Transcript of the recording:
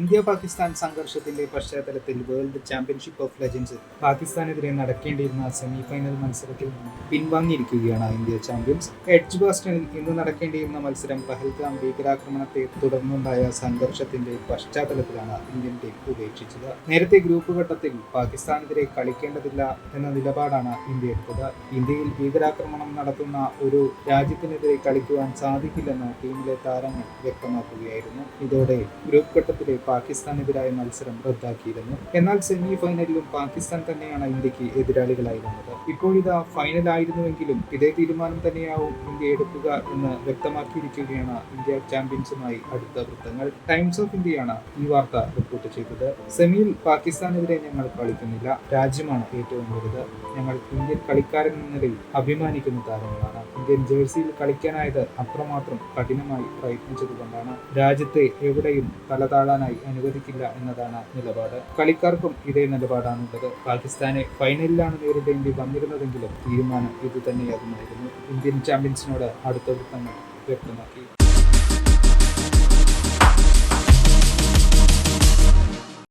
India Pakistan സംഘർഷത്തിന്റെ പശ്ചാത്തലത്തിൽ world championship of legends പാകിസ്ഥാനെതിരെ നടക്കേണ്ടിയിരുന്ന സെമി ഫൈനൽ മത്സരത്തിൽ പിൻവാങ്ങിയിരിക്കുകയാണ് ഇന്ത്യ ചാമ്പ്യൻസ്. എഡ്ജ് ബാസ്റ്റണിൽ ഇന്ന് നടക്കേണ്ടിയിരുന്ന മത്സരം പഹൽഗാം ഭീകരാക്രമണത്തെ തുടർന്നുണ്ടായ സംഘർഷത്തിന്റെ പശ്ചാത്തലത്തിലാണ് ഇന്ത്യൻ ടീം ഉപേക്ഷിച്ചത്. നേരത്തെ ഗ്രൂപ്പ് ഘട്ടത്തിൽ പാകിസ്ഥാനെതിരെ കളിക്കേണ്ടതില്ല എന്ന നിലപാടാണ് ഇന്ത്യ എടുത്തത്. ഇന്ത്യയിൽ ഭീകരാക്രമണം നടത്തുന്ന ഒരു രാജ്യത്തിനെതിരെ കളിക്കുവാൻ സാധിക്കില്ലെന്ന് ടീമിലെ താരങ്ങൾ വ്യക്തമാക്കുകയായിരുന്നു. ഇതോടെ ഗ്രൂപ്പ് ഘട്ടത്തിലെ പാകിസ്ഥാനെതിരായ മത്സരം റദ്ദാക്കിയിരുന്നു. എന്നാൽ സെമി ഫൈനലിലും പാകിസ്ഥാൻ തന്നെയാണ് ഇന്ത്യയ്ക്ക് എതിരാളികളായി വന്നത്. ഫൈനൽ ആയിരുന്നുവെങ്കിലും ഇതേ തീരുമാനം തന്നെയാവും ഇന്ത്യ എടുക്കുക എന്ന് വ്യക്തമാക്കിയിരിക്കുകയാണ് ഇന്ത്യ ചാമ്പ്യൻസുമായി അടുത്ത വൃത്തങ്ങൾ. ടൈംസ് ഓഫ് ഇന്ത്യയാണ് ഈ വാർത്ത റിപ്പോർട്ട് ചെയ്തത്. സെമിയിൽ പാകിസ്ഥാനെതിരെ ഞങ്ങൾ കളിക്കുന്നില്ല. രാജ്യമാണ് ഏറ്റവും വലുത്. ഞങ്ങൾ ഇന്ത്യൻ കളിക്കാരൻ എന്ന നിലയിൽ അഭിമാനിക്കുന്ന താരങ്ങളാണ്. ഇന്ത്യൻ ജേഴ്സിയിൽ കളിക്കാനായത് അത്രമാത്രം കഠിനമായി പ്രയത്നിച്ചതുകൊണ്ടാണ് രാജ്യത്തെ എവിടെയും തലതാഴാനായി അനുവദിക്കില്ല എന്നതാണ് നിലപാട്. കളിക്കാർക്കും ഇതേ നിലപാടാണുള്ളത്. പാകിസ്ഥാനെ ഫൈനലിലാണ് നേരിടേണ്ടി വന്നിരുന്നതെങ്കിലും തീരുമാനം ഇത് തന്നെയാകുമായിരുന്നു ഇന്ത്യൻ ചാമ്പ്യൻസിനോട് അടുത്ത വൃത്തങ്ങൾ വ്യക്തമാക്കി.